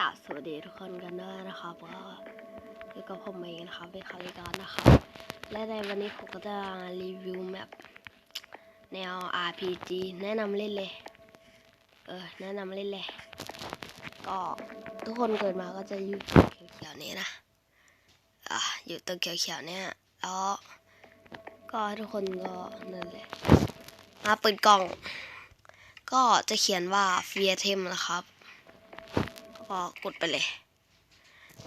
กาสวัสดีทุกคนกันด้วยนะครับก็อยู่กับผมเองนะครับเป็นคาริกอนนะครับและในวันนี้ผมก็จะรีวิวแมปแนว RPG แนะนำเล่นเลย เออ แนะนำเล่นเลย ก็ทุกคนเกิดมาก็จะอยู่ตรงเขียวๆนี้นะ อะ อยู่ตรงเขียวๆเนี่ยแล้วก็ทุกคนก็นั่นแหละมาเปิดกล่อง ก็จะเขียนว่าเฟียเทมนะครับ ก็กดไปเลย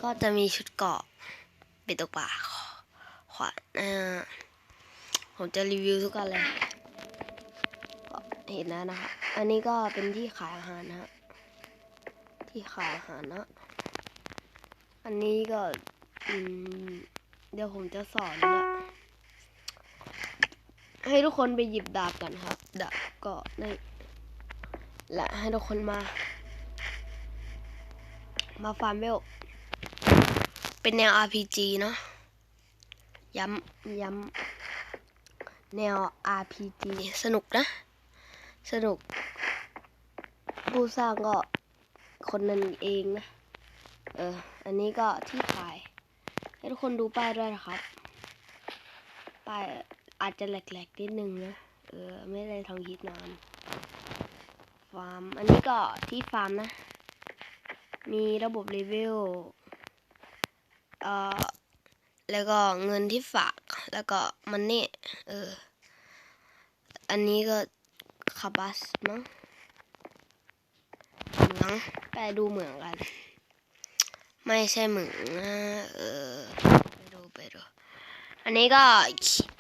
ก็จะมีชุดเกาะเป็นตัวป่าขวานเออผมจะรีวิวทุกกันเลยก็เห็นแล้วนะครับอันนี้ก็เป็นที่ขายอาหารนะฮะที่ขายอาหารนะอันนี้ก็เดี๋ยวผมจะสอนนะให้ทุกคนไปหยิบดาบกันครับ ดาบก็ในและให้ทุกคนมา มาฟาร์มเวล เป็นแนว RPG เนาะ ย้ำ ย้ำ แนว RPG สนุกนะ สนุก ผู้สร้างก็คนนั้นเองนะ เออ อันนี้ก็ที่ขาย ให้ทุกคนดูป้ายด้วยนะครับ ป้ายอาจจะแหลกๆนิดนึงนะ เออ ไม่ได้ทองฮิตนานฟาร์ม อันนี้ก็ที่ฟาร์มนะ มีระบบรีวิวเอ่อแล้วก็เงินที่ฝากแล้วก็มันนี่เออ อันนี้ก็คาบัสมั้งเหมืองแต่ดูเหมือนกัน ไม่ใช่เหมืองนะเออไปดูไปดู อันนี้ก็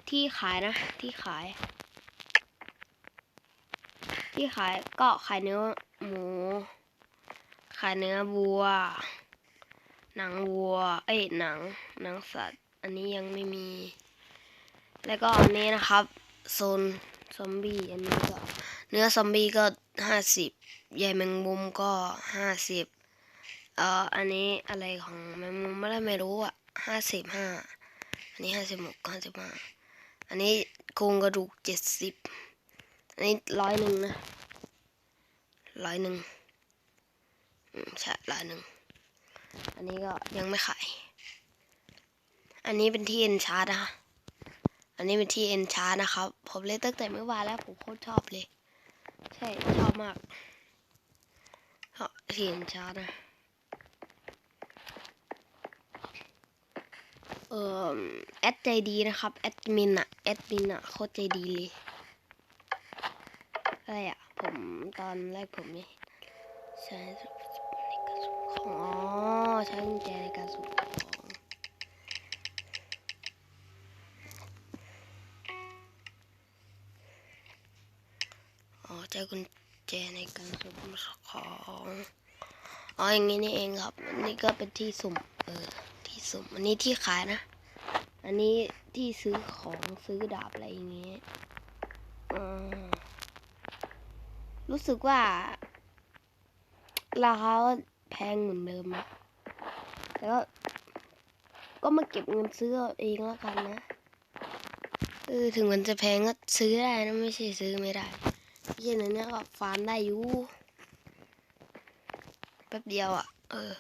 ที่ขายนะ ที่ขาย ที่ขายก็ขายเนื้อหมู ขายเนื้อวัว หนังวัว เอ้ยหนัง หนังสัตว์ อันนี้ยังไม่มี แล้วก็อันนี้นะครับโซนซอมบี้อันนี้ก็เนื้อซอมบี้ก็ห้าสิบใยแมงมุมก็ห้าสิบเอ่ออันนี้อะไรของแมงมุมไม่ได้ไม่รู้อะห้าสิบห้าอันนี้ห้าสิบหกห้าสิบห้าอันนี้โครงกระดูกเจ็ดสิบอันนี้ร้อยหนึ่งนะร้อยหนึ่ง ใช่ร้อยหนึ่งอันนี้ก็ยังไม่ขาย อันนี้เป็นที่เอ็นชาร์นะคะ อันนี้เป็นที่เอ็นชาร์นะครับ ผมเล่นตั้งแต่เมื่อวานแล้วผมโคตรชอบเลย ใช่ชอบมากเาที่เอ็นชาร์นะ เอ่อแอดใจดีนะครับ แอดมินอะแอดมินอะโคตรใจดีเลย อะไรอะผมตอนแรกผมนี่ใช่ องอ๋อ ใช้กุญแจในการส่งของอ๋อ ใช้กุญแจในการส่งของ อ๋อ อย่างนี้นี่เองครับ อันนี้ก็เป็นที่สุ่ม เออ ที่สุ่ม อันนี้ที่ขายนะ อันนี้ที่ซื้อของซื้อดาบอะไรอย่างเงี้ยอรู้สึกว่า ราคา แพงเหมือนเดิมนะแต่ก็ก็มาเก็บเงินซื้อเองแล้วกันนะเออถึงมันจะแพงก็ซื้อได้นะไม่ใช่ซื้อไม่ได้ไม่ใช่นั้นเนี่ยก็ฟาร์มได้อยู่แป๊บเดียวอะ่ะ เออ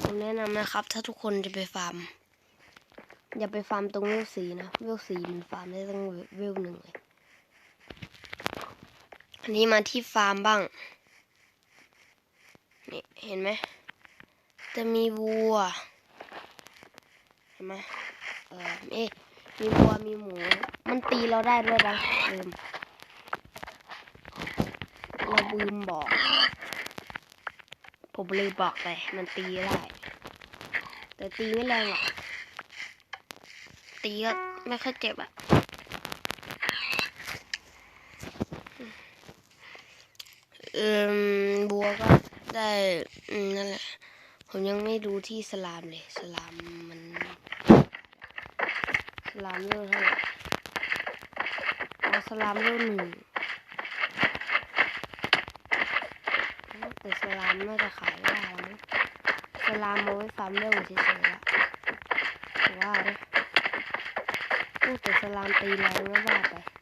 ผมแนะนำนะครับ ถ้าทุกคนจะไปฟาร์ม อย่าไปฟาร์มตรงเวลสีนะเวลสีมันฟาร์มได้ตั้งเวลหนึ่งเลยอันนี้มาที่ฟาร์มบ้าง นี่เห็นไหม จะมีวัว เห็นไหมเออเอ๊มีวัวมีหมู มันตีเราได้ด้วยนะลืมเราบืมบอก ผมลืมบอกไป มันตีได้ แต่ตีไม่แรงหรอก ตีก็ไม่ค่อยเจ็บอะเอ่มบัวก็ ได้อืมนั่นแหละ ผมยังไม่ดูที่สลามเลย สลามมัน สลามเรื่องเท่าไหร่เอาสลามเรื่องหนึ่งแต่สลามน่าจะขายได้แล้วมั้งสลามเอาไว้ฟาร์มเรื่องเฉยๆละแต่ว่าเนี่ยแต่สลามตีแรงก็ว่าไป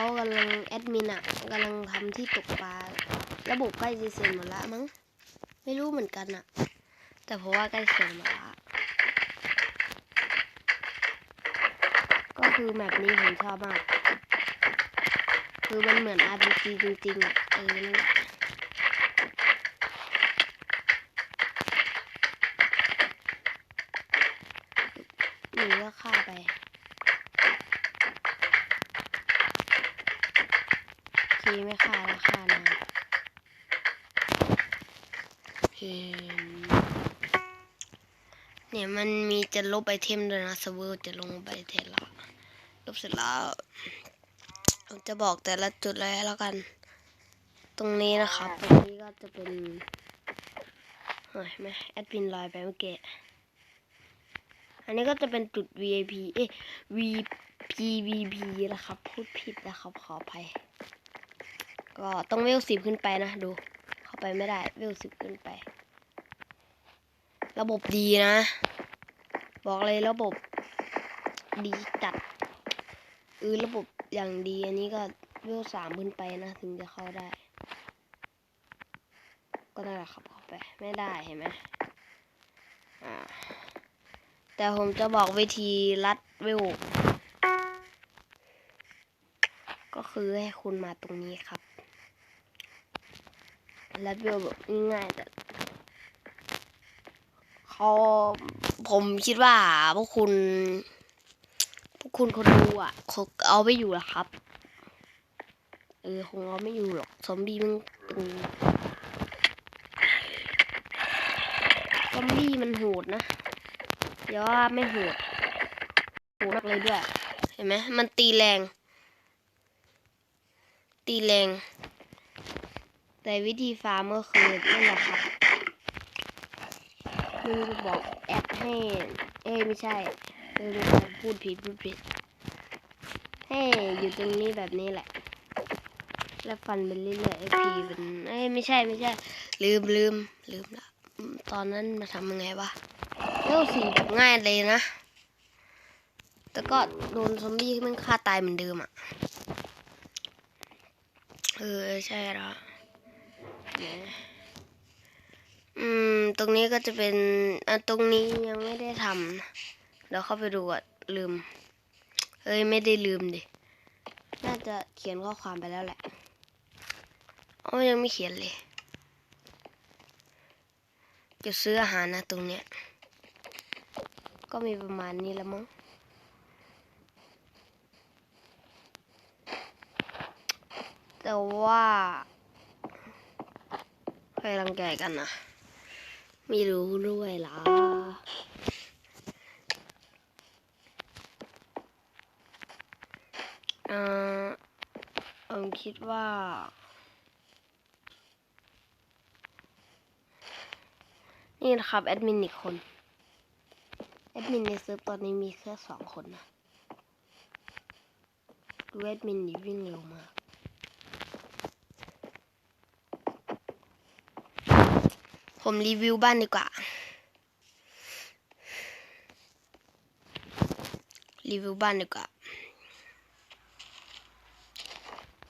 เขากำลังแอดมินอะกำลังทำที่ตกปลาระบบใกล้จะเสร็จหมดละมั้งไม่รู้เหมือนกันอะแต่เพราะว่าใกล้เสร็จหมดละก็คือแมปนี้ผมชอบมาก คือมันเหมือน RPG จริงๆอะเออนั่นแหละหนีก็ฆ่าไป โอเคไม่ฆ่าแล้วฆ่านานเห็น เนี่ยมันมีจะลบไอเทมด้วยนะเซิร์ฟเวอร์จะลงไปเทละลบเสร็จแล้วผมจะบอกแต่ละจุดเลยแล้วกัน ตรงนี้นะครับตรงนี้ก็จะเป็นเฮ้ยไหมแอดมินลอยไปเมื่อกี้อันนี้ก็จะเป็นจุด VIP เอ้ VPVP นะครับ พูดผิดนะครับขออภัย ก็ต้องเวลสิบขึ้นไปนะดู เข้าไปไม่ได้เวลสิบขึ้นไป ระบบดีนะ บอกเลยระบบดีจัดเออระบบอย่างดีอันนี้ก็เวลสามขึ้นไปนะถึงจะเข้าได้ ก็นั่นแหละครับเข้าไป ไม่ได้เห็นไหมอ่า แต่ผมจะบอกวิธีรัดเวลก็คือให้คุณมาตรงนี้ครับรัดเวลแบบง่ายๆแต่ เขาผมคิดว่าพวกคุณพวกคุณคนดูอะคงเอาไม่อยู่หรอครับ เออคงเอาไม่อยู่หรอกซอมบี้มันตึงซอมบี้มันโหดนะเดี๋ยวว่าไม่โหดโหดมากเลยด้วย เห็นไหมมันตีแรง ตีแรง แต่วิธีฟาร์มก็คือนั่นแหละครับ มึงบอกแอดให้ เอ้ไม่ใช่เออพูดผิดพูดผิด ให้อยู่ตรงนี้แบบนี้แหละ แล้วฟันไปเรื่อยๆไอพีเป็นเอ้ไม่ใช่ไม่ใช่ ลืมลืมลืมละตอนนั้นมาทำยังไงวะเล้วสีแบบง่ายเลยนะ แต่ก็โดนซอมบี้มันฆ่าตายเหมือนเดิมอะ เออ ใช่แล้วเนี่ย อืม ตรงนี้ก็จะเป็นอะตรงนี้ยังไม่ได้ทำนะเดี๋ยวเข้าไปดูอะ ลืม เอ้ย ไม่ได้ลืมดิ น่าจะเขียนข้อความไปแล้วแหละอ๋อยังไม่เขียนเลย จะซื้ออาหารนะตรงเนี้ย ก็มีประมาณนี้ล้วมั้งแต่ว่าใครรังแกกันนะ ไม่รู้ด้วยล่ะเอ่อผมคิดว่า นี่นะครับ แอดมินอีกคน แอดมินในเซิร์ฟตอนนี้มีแค่สองคนนะดูแอดมินนี่วิ่งเร็วมาก ผมรีวิวบ้านดีกว่า รีวิวบ้านดีกว่า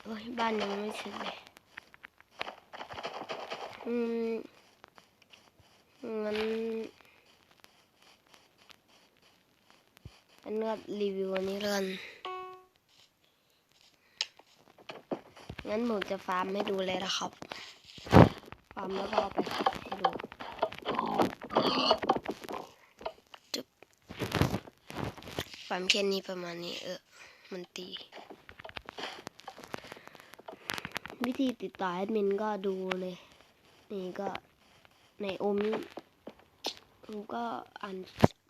โอ้ยบ้านยังไม่เสร็จเลยอืมงั้นอันนี้ก็รีวิวอันนี้กันงั้นผมจะฟาร์มให้ดูเลยนะครับ ฟาร์มแล้วก็เอาไปให้ดูจุ๊บฟาร์ มแค่นี้ประมาณนี้ เออ มันตี วิธีติดต่อแอดมินก็ดูเลย นี่ก็ในโอมนี่ผมก็อ่าน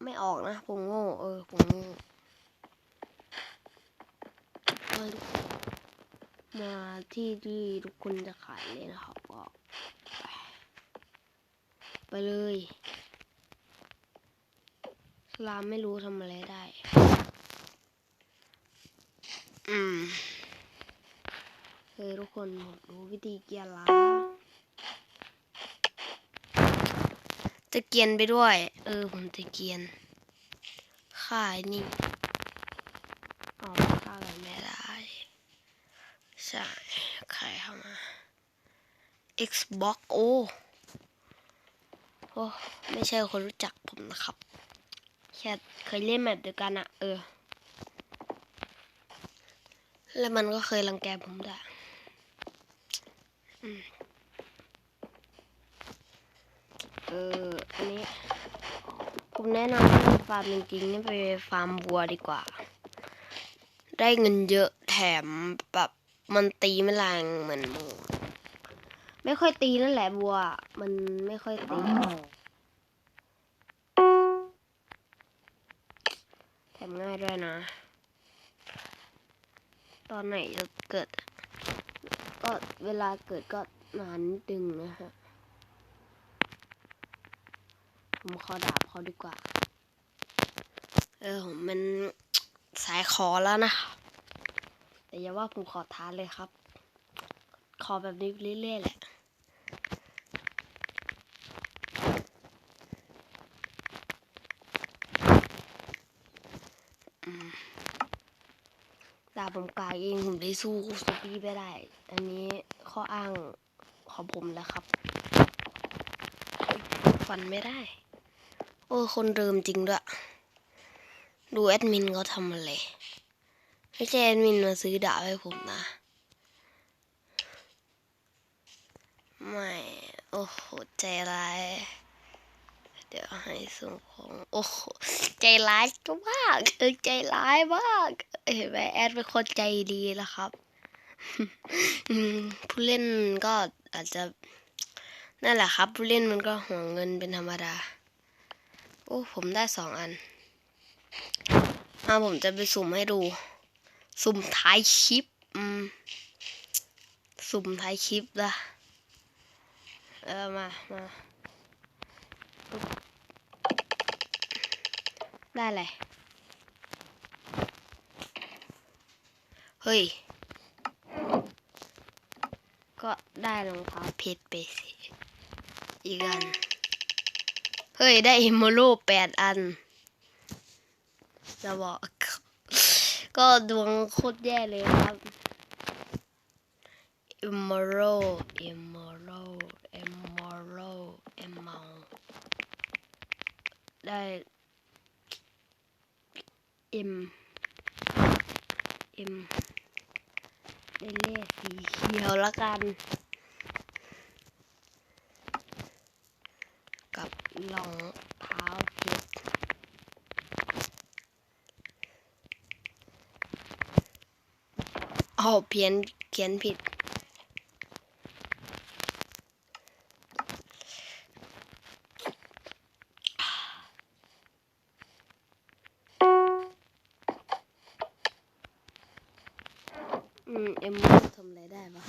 ไม่ออกนะ ผมโง่ เออ ผมโง่มาที่ที่ทุกคนจะขายเลยนะครับก็ไปไปเลยสลามไม่รู้ทำอะไรได้ อ่าคือทุกคนผมรู้วิธีเกียร์ละจะเกียนไปด้วย เออ ผมจะเกียนค่ายนี่ออกค่าอะไรไม่ได้ ใช่ใครเข้ามา Xbox โอ้โอ้ ไม่ใช่คนรู้จักผมนะครับ แค่เคยเล่นแมปเดียวกันอะเออ แล้วมันก็เคยรังแกผมด้วยอืมเออ อันนี้ ผมแนะนำให้ฟาร์มจริงๆนี่ไปฟาร์มวัวดีกว่า ได้เงินเยอะแถมแบบมันตีไม่แรงเหมือนหมูไม่ค่อยตีนั่นแหละวัว มันไม่ค่อยตีแถมง่ายด้วยนะ ตอนไหนจะเกิด ก็เวลาเกิดก็นานดึงนะฮะ ผมขอดาบเขาดีกว่า เออผมมันสายขอแล้วนะ แต่อย่าว่าผมขอท้าเลยครับ ขอแบบนี้เรื่อยๆแหละ อืมดาบผมกาย เองผมได้สู้สปีไม่ได้ อันนี้ข้ออ้างของผมแล้วครับฟันไม่ได้ โอ้คนเดิมจริงด้วย ดูแอดมินเขาทำอะไรไม่ใช่แอดมินมาซื้อดาบให้ผมนะ ไม่ โอ้โห ใจร้าย เดี๋ยวให้ส่งของโอ้โหใจร้ายมากเออใจร้ายมากเห็นไหมแอดเป็นคนใจดีแล้วครับผู้เล่นก็อาจจะนั่นแหละครับ ผู้เล่นมันก็ห่วงเงินเป็นธรรมดา โอ้ผมได้สองอันมาผมจะไปสุ่มให้ดู สุ่มท้ายคลิปอืมสุ่มท้ายคลิปละเออมามา ปึ๊บได้เลยเฮ้ย ก็ได้รองเท้าเพชรไปสิอีกอัน เฮ้ย ได้อิมโมโลแปดอัน จะบอก ก็ดวงโคตรแย่เลยครับอิมโมโลอิมโมโลอิมโมโลอิมโม ได้อิมอิมได้เลขสีเขียวละกัน กับรองเท้าเพชรอ๋อเพี้ยนเขียนผิด อืม เอ็มมันทำอะไรได้ปะ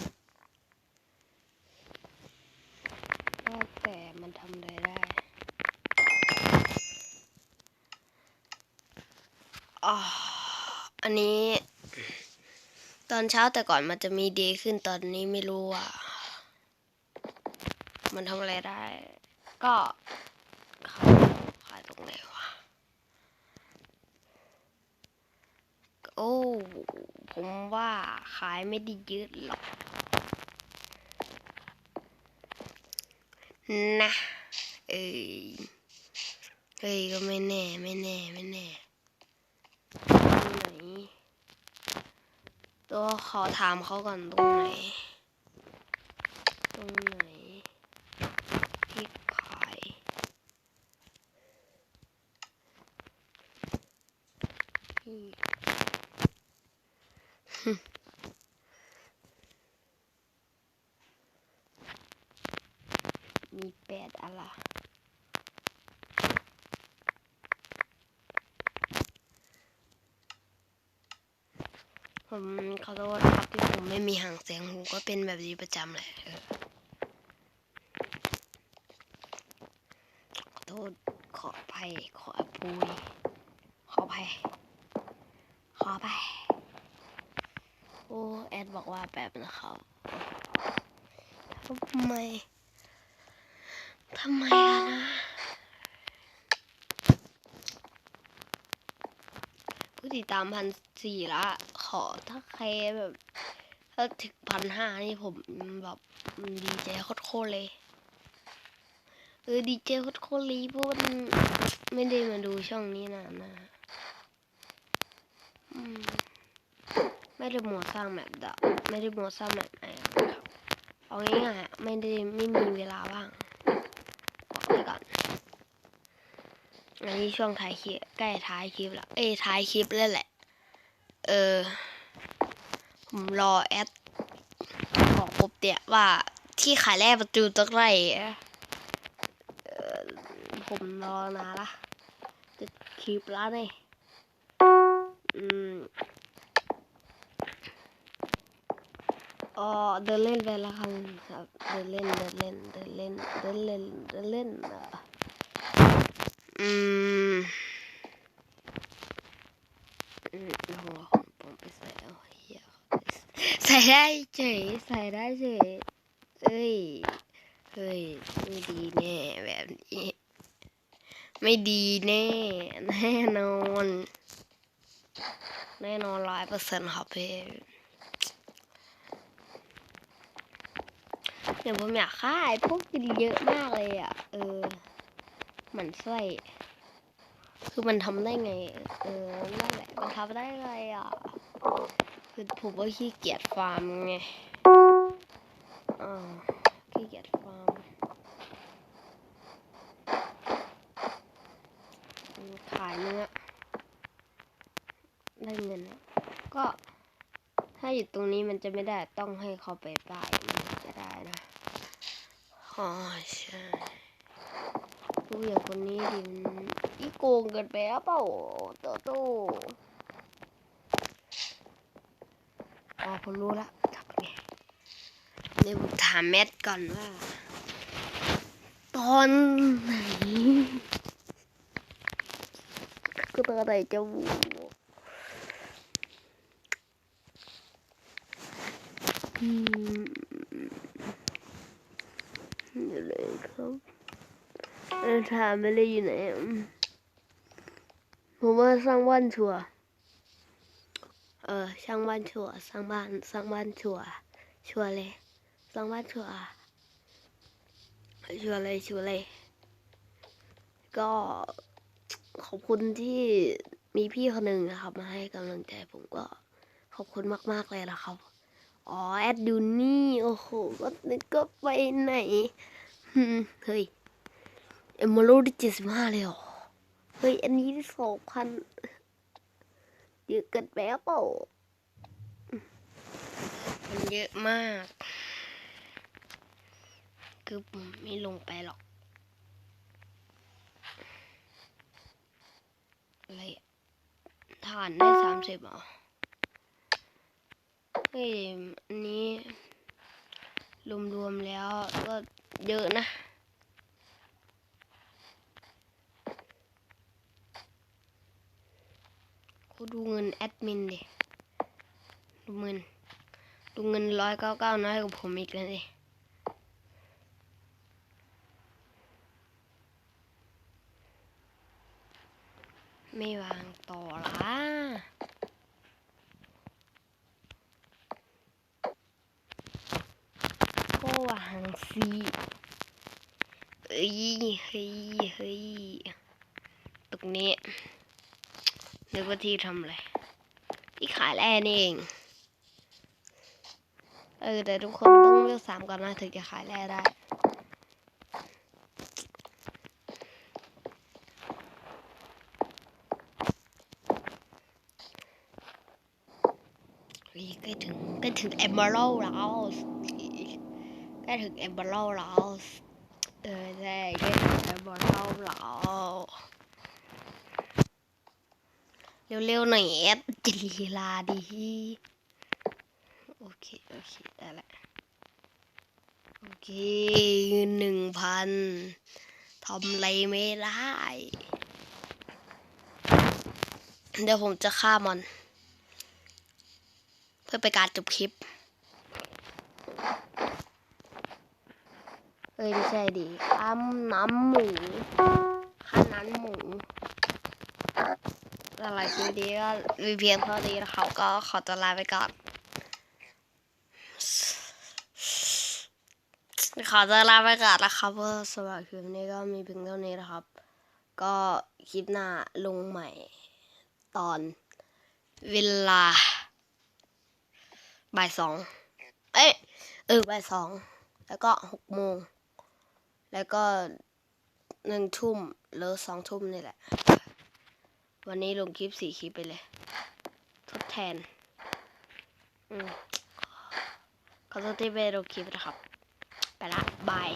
ก็แต่มันทำอะไรได้อ๋อ อันนี้ ตอนเช้าแต่ก่อนมันจะมีดีขึ้นตอนนี้ไม่รู้อะมันทำอะไรได้ ก็ขายตรงไหนวะโอ้ผมว่าขายไม่ได้เยอะหรอก นะ เอ้ยเอ้ยก็ไม่แน่ ไม่แน่ ไม่แน่ตรงไหน ตัวขอถามเขาก่อนตรงไหน ตรงไหนที่ขาย ที่ มีแปดอะไร ผมขอโทษครับที่ผมไม่มีหางเสียงผมก็เป็นแบบนี้ประจำเลยเออขอโทษขออภัยขออภัยขออภัยขออภัยโอ้แอดบอกว่าแบบนะครับทำไมทำไมล่ะนะผู้ติดตามพันสี่ละ ขอถ้าใครแบบถ้าถึงพันห้านี่ผมแบบดีใจโคตรเลยเออดีใจโคตรเลยเพราะมันไม่ได้มาดูช่องนี้นานนะไม่ได้หมวดสร้างแมปดะไม่ได้หมวดสร้างแมปไหนนะครับเอาง่ายๆไม่ได้ไม่มีเวลาว่างบอกไว้ก่อนอันนี้ช่วงท้ายคลิปใกล้ท้ายคลิปแล้วเอ้ท้ายคลิปแล้วแหละ เออ ผมรอแอดบอกปุ๊บเดียว่าที่ขายแร่ประตูตะไคร่อะเออผมรอนานละจะคลิปแล้วนี่อืมอ๋อเดินเล่นไปแล้วครับครับ เดินเล่น เดินเล่น เดินเล่น เดินเล่น เดินเล่นอะอืมอืมหัวของผมไปใส่เอาเหี้ย ใส่ได้เฉยใส่ได้เฉยเอ้ย เฮ้ย ไม่ดีแน่แบบนี้ ไม่ดีแน่ แน่นอน แน่นอนร้อยเปอร์เซ็นต์ครับเพ่เดี๋ยวผมอยากค่ายพวกกินเยอะมากเลยอะ เออ มันไส้คือมันทำได้ไง เออนั่นแหละมันทำได้ไงอะ คือผมว่าขี้เกียจฟาร์มไงอ่าขี้เกียจฟาร์มขายเนื้อได้เงินก็ถ้าอยู่ตรงนี้มันจะไม่ได้ต้องให้เขาไปป้ายมันจะได้นะอ๋อใช่ดูอย่างคนนี้ดิมันอีโกงเกินไปหรือเปล่าโตโต อ๋อผมรู้ละทำไงเดี๋ยวผมถามแมทก่อนว่า ตอนไหนก็ตอนไหนจะวูอืมอยู่เลยครับถามไปเลยอยู่ไหนผมว่าสร้างบ้านชัวร์ เออ ช่างบ้านชัวสร้างบ้านสร้างบ้านชัวชัวเลยสร้างบ้านชัวชัวเลยชัวเลย ก็ขอบคุณที่มีพี่คนหนึ่งนะครับ มาให้กำลังใจผมก็ขอบคุณมาก ๆ เลยนะครับ อ๋อ แอดดูนี่ โอ้โห ก็นึกก็ไปไหนเฮ้ยเอมโมโลได้เจ็ดสิบห้าเลยเหรอ เฮ้ย อันนี้สองพัน เยอะเกินไปหรือเปล่ามันเยอะมาก คือผมไม่ลงไปหรอกอะไรฐานได้สามสิบอะเฮ้ยอันนี้ รวมๆแล้วก็เยอะนะ กูดูเงินแอดมินดิดูเงินดูเงินร้อยเก้าเก้าน้อยกว่าผมอีกเลยดิไม่วางต่อละก็วางสิเอ้ยเฮ้ยเฮ้ยตรงนี้ นึกว่าที่ทำอะไรที่ขายแร่นี่เอง เออ แต่ทุกคนต้องเลือกสามก่อนนะถึงจะขายแร่ได้นี่ใกล้ถึงใกล้ถึงเอมเบอรัลแล้วใกล้ถึงเอมเบอรัลแล้วเออใช่ใกล้ถึงเอมเบอรัลแล้ว เร็วๆหน่อยแอดจิลีลาดีโอเค โอเคได้ละโอเคหนึ่งพันทำอะไรไม่ได้ เดี๋ยวผมจะฆ่ามัน เพื่อไปการจบคลิป เอ้ย ไม่ใช่ดิข้ามน้ำหมูข้าน้ำหมู อะไรคลิปนี้ก็มีเพียงเท่านี้นะครับก็ขอตัวลาไปก่อน ขอจะลาไปก่อนนะครับเพราะสำหรับคลิปนี้ก็มีเพียงเท่านี้นะครับ ก็คลิปหน้าลงใหม่ตอนเวลาบ่ายสอง เอ้ยเออบ่ายสอง แล้วก็หกโมง แล้วก็หนึ่งทุ่มหรือสองทุ่มนี่แหละ วันนี้ลงคลิปสี่คลิปไปเลย ทดแทน อืมขอโทษที่ไม่ได้ลงคลิปนะครับ ไปละบาย